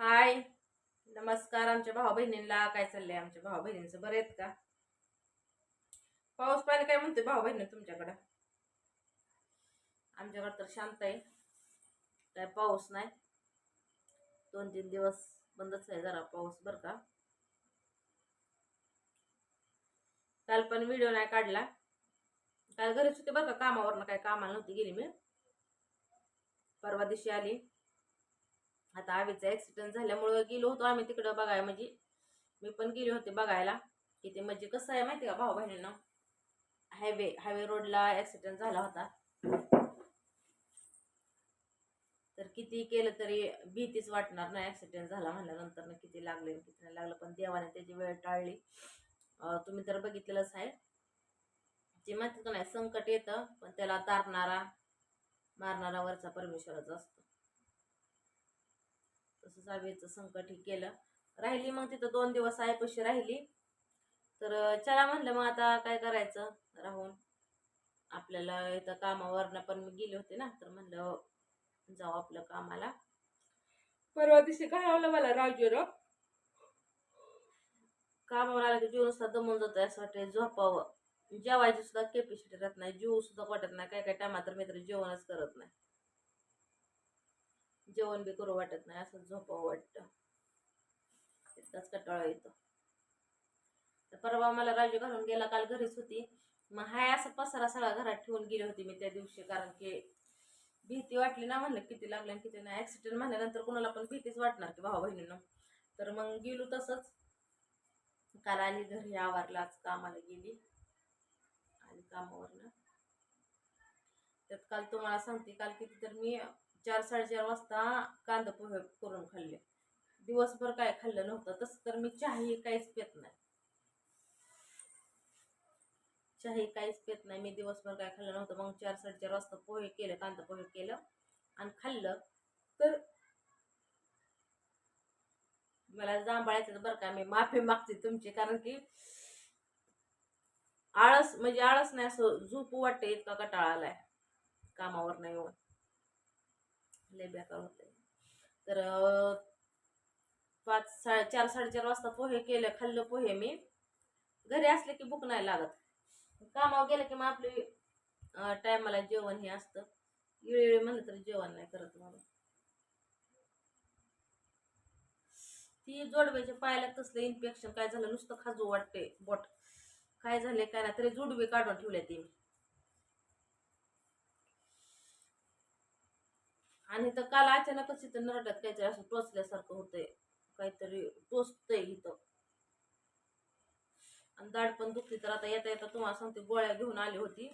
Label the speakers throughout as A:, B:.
A: हाय. नमस्कार आमच्या भाऊ बहिणींना काय चाललंय आमच्या भाऊ बहिणींचं? बरं आहेत का? पाऊस पाहिजे काय म्हणते भाऊ बहिणी तुमच्याकडं? आमच्याकडं तर शांत आहे. काय पाऊस नाही. दोन तीन दिवस बंदच आहे जरा पाऊस बरं का. काल पण व्हिडिओ नाही काढला. काल घरीच होते बरं का. कामावरनं काय कामाला नव्हती गेली मी. परवा दिवशी आली. आता आवीचा ऍक्सिडेंट झाल्यामुळं गेलो होतो आम्ही तिकडं बघाय म्हणजे मी पण गेले होते बघायला. की ते म्हणजे कसं आहे माहिती का भाऊ बहिणींना? हायवे हायवे रोडला ऍक्सिडेंट झाला होता. तर किती केलं तरी भीतीच वाटणार नाही ऍक्सिडेंट झाला म्हणल्यानंतर ना किती लागले किती नाही लागलं. पण देवाने त्याची वेळ टाळली. तुम्ही तर बघितलेलंच आहे. ते माहिती का नाही संकट येतं पण त्याला तारणारा मारणारा वरचा परमेश्वरच असतो. तसंच आवीचं संकट हे केलं. राहिली मग तिथं दोन दिवस आईपाशी राहिली. तर चला म्हणलं मग आता काय करायचं? राहून. आपल्याला इथं कामावरनं पण मी गेले होते ना तर म्हणलं जाऊ आपलं कामाला. परवा दिवशी काय आवलं मला राजूर कामावर आला की जीव नुसता दमून जातोय असं वाटतं झोपावं. जेवायची सुद्धा कॅपॅसिटी राहत नाही जीव सुद्धा वाटत नाही काय काय टायमात तर मी तर जेवणच करत नाही. जेवण बी करू वाटत नाही असंच झोपावं वाटतं. एकदाच कटाळा येतो. तर परवा मला राजू घालून गेला काल घरीच होती. मग हाय असं पसारा सगळा घरात ठेवून गेली होती मी त्या दिवशी कारण की भीती वाटली ना म्हणलं किती लागलं किती नाही. ॲक्सिडेंट म्हणल्यानंतर कोणाला पण भीतीच वाटणार की भाऊ बहिणीनं. तर मग गेलो तसंच. काल आली घरी आवारला आज कामाला गेली. आली कामावरनं. त्यात काल तुम्हाला सांगते काल किती तर मी चार साडेचार वाजता कांदा पोहे करून खाल्ले. दिवसभर काय खाल्लं नव्हतं. तसं तर मी चहाही काहीच पेत नाही. चहाही काहीच पेत नाही. मी दिवसभर काय खाल्लं नव्हतं. मग चार साडेचार वाजता पोहे केलं कांदा पोहे केलं आणि खाल्लं. तर मला जांभळायचं बरं का. मी माफी मागते तुमची कारण की आळस म्हणजे आळस नाही असं झोप वाटते इतका कटाळा आलाय. कामावर नाही येऊन लय बेकार होते तर पाच साडे चार साडेचार वाजता पोहे केले खाल्लं पोहे मी. घरी असले की भूक नाही लागत. कामावर गेलं की मग आपली टायमाला जेवण हे असतं. वेळी म्हणलं तरी जेवण नाही करत मला ती जोडव्याच्या पायाला तसलं इन्फेक्शन काय झालं? नुसतं खाजू वाटते बोट. काय झाले काय ना तरी जोडवे काढून ठेवले ती. आणि तर काल अचानकच इथं नरड्यात काहीतरी असं टोचल्यासारखं होतंय. काहीतरी टोचतंय इथं. आणि दाढ पण दुखली तर आता येता येता तुम्हाला सांगते गोळ्या घेऊन आली होती.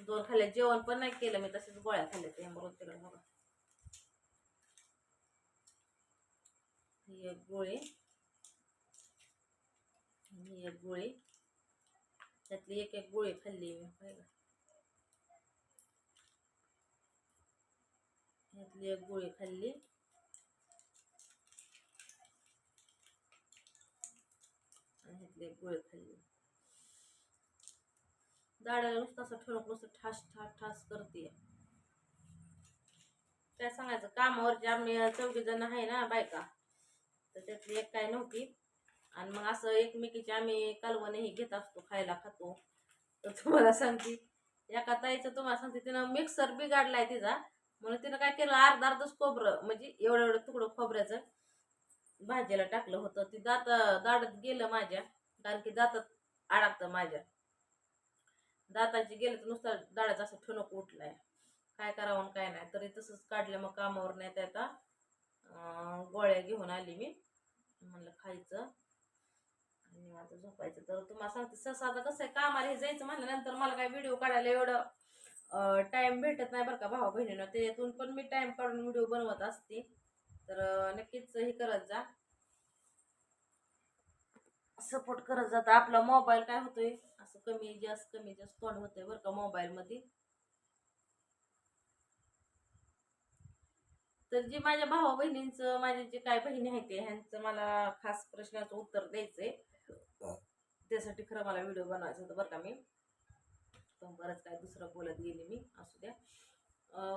A: दोन खाल्ल्या जेवण पण नाही केलं मी तसेच गोळ्या खाल्ल्या ते बरोबर तिकडे बघा ही एक गोळी. ही एक गोळी. त्यातली एक एक गोळी खाल्ली मी पाहिलं. ह्यातली एक गोळी खाल्ली. आणि ह्यातली एक गोळी खाल्ली. दाड्याला नुसतं असं ठेवून नुसतं ठास ठास ठास करते. काय सांगायचं? कामावरची आम्ही चौघी जण आहे ना बायका. तर त्यातली एक काय नव्हती. आणि मग असं एकमेकीची आम्ही कालवणही घेत असतो खायला खातो. तर तुम्हाला सांगते एका ताईचं तुम्हाला सांगते तिनं मिक्सर बिघाडलाय तिचा. म्हणून तिनं काय केलं अर्धा अर्धच खोबरं म्हणजे एवढं एवढं तुकडं खोबऱ्याचं भाजीला टाकलं होतं. ती दात दाडत गेलं माझ्या कारण की दातात अडकतं माझ्या. दाताची गेलं तर नुसतं दाडाचा असं ठणक उठलाय. काय करावं काय नाही. तरी तसंच काढलं मग कामावर. नाही येता गोळ्या घेऊन आली मी. म्हणलं खायचं. आणि आता झोपायचं. तर तुम्हाला सांगते सहसा आता कसं आहे कामाला हे जायचं म्हणल्यानंतर मला काय व्हिडिओ काढायला एवढं टाइम भेटत नाही बरं का भाऊ बहिणीनं त्याच्यातून पण मी टाइम काढून व्हिडिओ बनवत असते. तर नक्कीच हे करत जा. सपोर्ट करत जाता आपला मोबाईल काय होतोय? असं कमी जास्त कमी जास्त तोंड होतंय बरं का मोबाईलमध्ये तर जे माझ्या भावा बहिणींचं माझे जे काय बहिणी आहेत ते ह्यांचं मला खास प्रश्नाचं उत्तर द्यायचंय. त्यासाठी खरं मला व्हिडिओ बनवायचा होता बरं का मी. असतं बरंच काय दुसरं बोलत गेले मी असू द्या.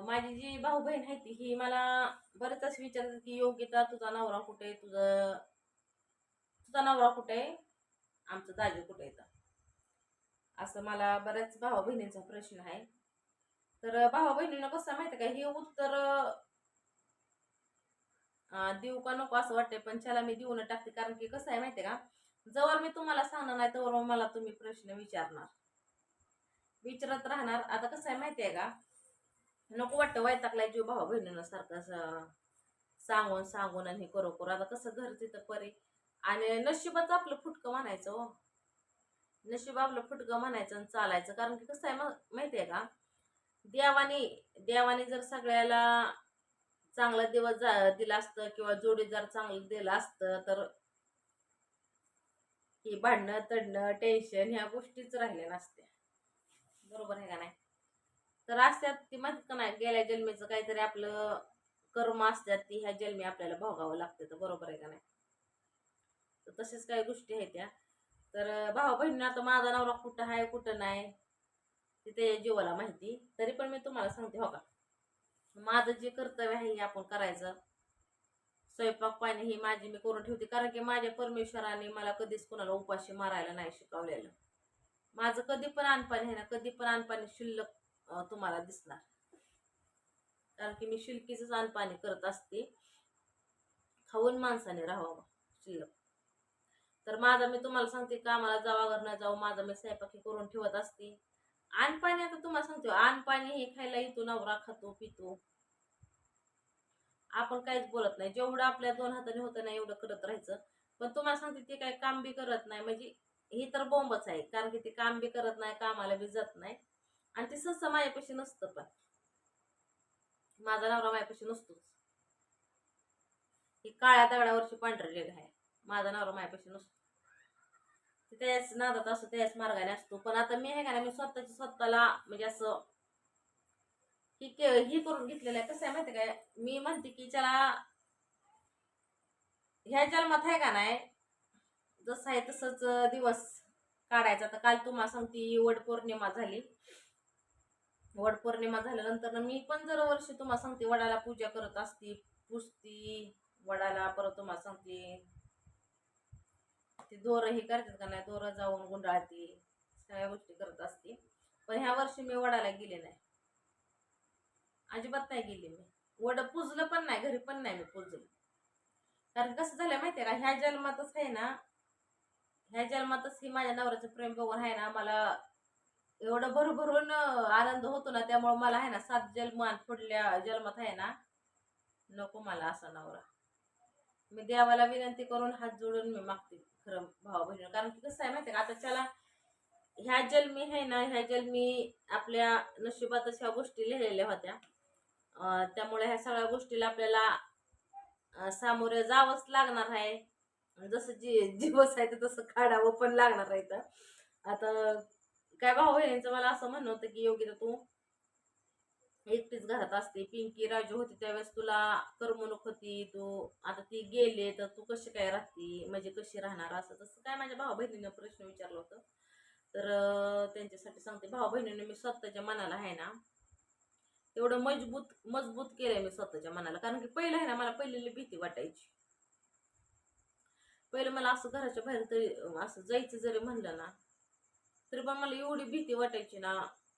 A: माझी जी भाऊ बहीण आहे ती ही मला बरेच असे विचारतात की योग्यता तुझा नवरा कुठे आहे? तुझं तुझा नवरा कुठे आहे? आमचं दाजी कुठे आहे तर असं मला बऱ्याच भावा बहिणींचा प्रश्न आहे. तर भावा बहिणींना कसं आहे माहिती का? हे उत्तर देऊ का नको असं वाटतंय पण त्याला मी देऊन टाकते. कारण की कसं आहे माहिती आहे का? जवळ मी तुम्हाला सांगणार नाही तर मला तुम्ही प्रश्न विचारणार. विचारत राहणार. आता कसं आहे माहिती आहे का? नको वाटतं वैतागलाय जीव भाऊ बहिणीनं सारखं असं. सांगून सांगून आणि हे करू करू. आता कसं घर तिथं परी. आणि नशिबाचं आपलं फुटकं म्हणायचं हो. नशीब आपलं फुटकं म्हणायचं आणि चालायचं. कारण की कसं आहे माहिती आहे का? देवाने देवाने जर सगळ्याला चांगला दिवस जा दिला असतं किंवा जोडी जर चांगलं दिलं असतं तर ही भांडणं तडणं टेन्शन ह्या गोष्टीच राहिल्या नसत्या. बरोबर आहे का नाही? तर असतात ती माहीत का नाही गेल्या जन्मेचं काहीतरी आपलं कर्म असतात ती ह्या जन्मी आपल्याला भोगावं लागते तर बरोबर आहे का नाही? तर तसेच काही गोष्टी आहेत त्या. तर भावा बहिणी आता माझा नवरा कुठं आहे कुठं नाही तिथे जीवाला माहिती तरी पण मी तुम्हाला सांगते हो का? माझं जे कर्तव्य आहे हे आपण करायचं. स्वयंपाक पाणी ही माझी मी करून ठेवते कारण की माझ्या परमेश्वराने मला कधीच कोणाला उपाशी मारायला नाही शिकवलेलं. माझं कधी पण अनपाणी आहे ना कधी पण अनपाणी शिल्लक तुम्हाला दिसणार. कारण की मी शिल्कीच अनपाणी करत असते. खाऊन माणसाने राहावं शिल्लक. तर माझा मी तुम्हाला सांगते कामाला जावा घरनं जाऊ माझा मी स्वयंपाकी करून ठेवत असते. अनपाणी आता तुम्हाला सांगते अनपाणी हे खायला येतो नवरा खातो पितो. आपण काहीच बोलत नाही. जेवढं आपल्या दोन हाताने होतं नाही एवढं करत राहायचं. पण तुम्हाला सांगते ते काही काम बी करत नाही. म्हणजे ही तर बोंबच आहे कारण की ते काम बी करत नाही कामाला बी जात नाही. आणि ते सहसा मायापाशी नसतं पण. माझा नवरा मायापाशी नसतोच. ही काळ्या दगडावरची पांढरलेली आहे. माझा नवरा मायापाशी नसतो. ते त्याच नादात असतो त्याच मार्गाने असतो. पण आता मी आहे का ना मी स्वतःची स्वतःला म्हणजे असं ही के ही करून घेतलेलं आहे. कसं आहे माहिती काय मी म्हणते की त्याला ह्या जन्मात आहे का नाही जसं आहे तसंच दिवस काढायचा. तर काल तुम्हाला सांगते वडपौर्णिमा झाली. वडपौर्णिमा झाल्यानंतर मी पण जर वर्षी तुम्हाला सांगते वडाला पूजा करत असते पुसती वडाला परत तुम्हाला सांगते. ते दोरं हे करतात का नाही दोरं जाऊन गुंडाळते सगळ्या गोष्टी करत असते. पण ह्या वर्षी मी वडाला गेले नाही. अजिबात नाही गेली मी. वड पुजलं पण नाही घरी पण नाही मी पुजलं. कारण कसं झालं आहे का ह्या जन्मातच आहे ना ह्या जन्मातच ही माझ्या नवऱ्याचं प्रेम बघून आहे ना मला एवढं भरभरून आनंद होतो ना त्यामुळे मला आहे ना सात जन्मान पुढल्या जन्मात आहे ना नको मला असा नवरा. मी देवाला विनंती करून हात जोडून मी मागते खरं भावा बहिणी कारण की कसं आहे माहिती का आता चला ह्या जन्मी आहे ना ह्या जन्मी आपल्या नशिबातच ह्या गोष्टी लिहिलेल्या होत्या. त्यामुळे ह्या सगळ्या गोष्टीला आपल्याला सामोरे जावंच लागणार आहे. जसं जी दिवस आहे ते तसं काढावं पण लागणार आहे तर आता काय भाऊ बहिणींचं मला असं म्हणणं होतं की योगिता तू एकटीच घरात असते. पिंकी राजू होती त्यावेळेस तुला करमणूक होती. तू आता ती गेले तर तू कशी काय राहती? म्हणजे कशी राहणार असं? तसं काय माझ्या भाऊ बहिणीनं प्रश्न विचारला होतं. तर त्यांच्यासाठी सांगते. भाऊ बहिणीने मी स्वतःच्या मनाला आहे ना तेवढं मजबूत मजबूत केलंय मी स्वतःच्या मनाला. कारण की पहिलं आहे ना मला पहिलेली भीती वाटायची. पहिलं मला असं घराच्या बाहेर तरी असं जायचं जरी म्हणलं ना तरी पण मला एवढी भीती वाटायची ना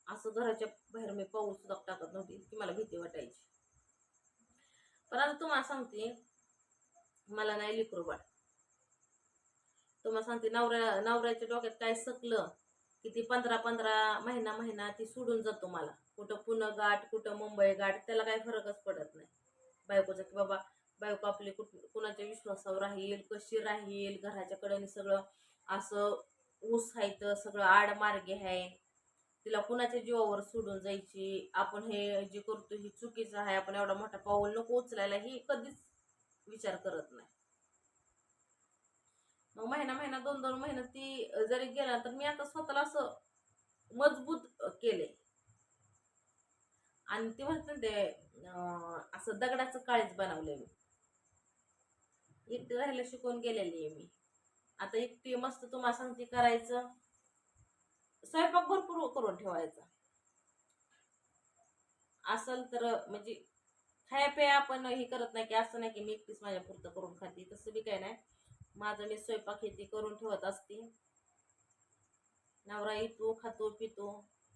A: असं घराच्या बाहेर मी पाऊल सुद्धा टाकत नव्हती की मला भीती वाटायची. पण आता तुम्हाला सांगते मला नाही लिकरू बाळ. तुम्हाला सांगते नवऱ्या नवऱ्याच्या डोक्यात काय सकलं की ती पंधरा पंधरा महिना महिना ती सोडून जातो मला. कुठं पुणे गाठ कुठं मुंबई गाठ त्याला काही फरकच पडत नाही. बायकोचा की बाबा बायको आपली कुठ कुणाच्या विश्वासावर राहील कशी राहील घराच्या कडेने सगळं असं ऊस आहे तर सगळं आडमार्गे आहे. तिला कुणाच्या जीवावर सोडून जायची? आपण हे जे करतो हे चुकीचं आहे. आपण एवढा मोठा पाऊल नको उचलायला. ही कधीच विचार करत नाही. मग महिना महिना दोन दोन महिना ती जरी गेला तर मी आता स्वतःला असं मजबूत केले आणि ते म्हणतात ते असं दगडाचं काळीच बनवलंय मी. एकटी राहायला शिकून गेलेली आहे मी. आता एकटी मस्त तुम्हाला सांगते करायचं. स्वयंपाक भरपूर करून ठेवायचा. असल तर म्हणजे खाया प्या आपण हे करत नाही की असं नाही की मी एकटीच माझ्या पुरतं करून खाते. तसं बी काय नाही. माझं मी स्वयंपाक हे ती करून ठेवत असते. नवरा येतो खातो पितो.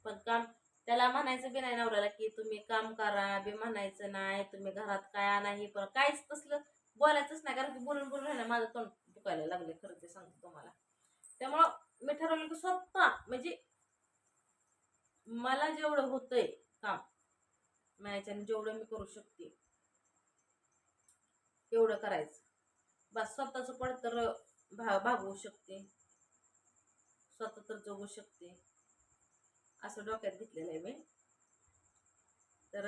A: पण काम त्याला म्हणायचं बी नाही नवऱ्याला की तुम्ही काम करा बी म्हणायचं नाही तुम्ही घरात काय नाही पण काहीच तसलं बोलायचंच नाही कारण की बोलून बोलून राहिलं माझं तोंड दुखायला लागले खरं ते सांगतो तुम्हाला. त्यामुळं मी ठरवलं की स्वतः म्हणजे मला जेवढं होतंय काम माझ्याच्याने जेवढं मी करू शकते तेवढं करायचं. बस स्वतःचं पडतर भा भागवू शकते. स्वतः तर जगू शकते. असं डोक्यात घेतलेलं आहे मी. तर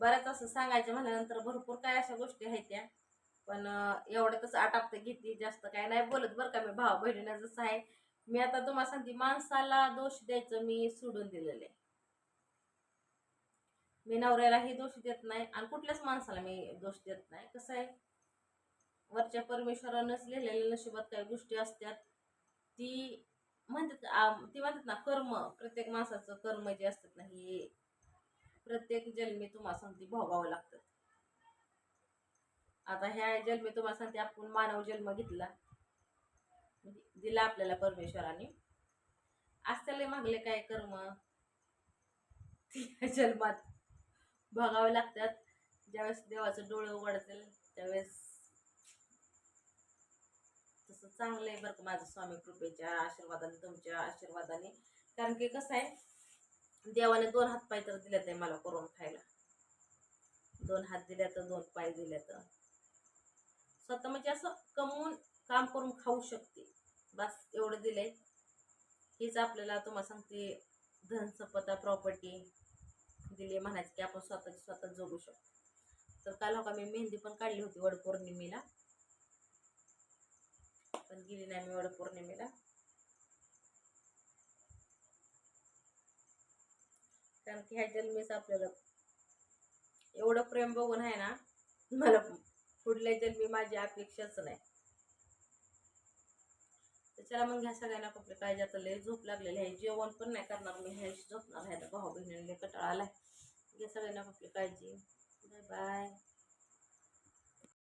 A: बऱ्याच असं सांगायचं म्हणल्यानंतर भरपूर काय अशा गोष्टी आहेत त्या. पण एवढ्यातच आटापते घेते जास्त काय नाही बोलत बरं का मी भाव बहिणीनं जसं आहे. मी आता तुम्हाला सांगते माणसाला दोष द्यायचं मी सोडून दिलेलं आहे. मी नवऱ्यालाही दोष देत नाही आणि कुठल्याच माणसाला मी दोष देत नाही. कसं आहे? वरच्या परमेश्वरानंच लिहिलेल्या नशिबात काही गोष्टी असतात. ती म्हणतात ती म्हणतात ना कर्म. प्रत्येक माणसाचं कर्म जे असतात ना हे प्रत्येक जन्मी तुम्हाला सांगते भोगावं लागतं. आता ह्या जन्मी तुम्हाला सांगते आपण मानव जन्म घेतला. दिला आपल्याला परमेश्वराने. असत्याला मागले काय कर्म? ह्या जन्मात भोगावे लागतात. ज्यावेळेस देवाचं डोळं उघडतील त्यावेळेस तसं चांगलं आहे बरं का माझं स्वामी कृपेच्या आशीर्वादाने तुमच्या आशीर्वादाने. कारण की कसं आहे देवाने दोन हात पाय तर दिले आहे मला करून खायला. दोन हात दिल्या तर दोन पाय दिल्या तर. स्वतः म्हणजे असं कमवून काम करून खाऊ शकते. बस एवढं दिलंय. हेच आपल्याला तुम्हाला सांगते धन संपदा प्रॉपर्टी दिली म्हणायचं की आपण स्वतःची स्वतः जगू शकतो. तर काल हो का मी मेहंदी पण काढली होती वड पौर्णिमेला पण गेली नाही मी वड कारण की ह्या जन्मीच आपल्याला एवढं प्रेम बघून आहे ना मला पुढल्या जन्मी माझी अपेक्षाच नाही. तर चला मग ह्या सगळ्यांना कपडे काळजी आता लय झोप लागलेली आहे. जेवण पण नाही करणार मी ह्या झोपणार आहे भाऊ बहिणीला कटाळा आलाय. या सगळ्यांना कपडे काळजी बाय बाय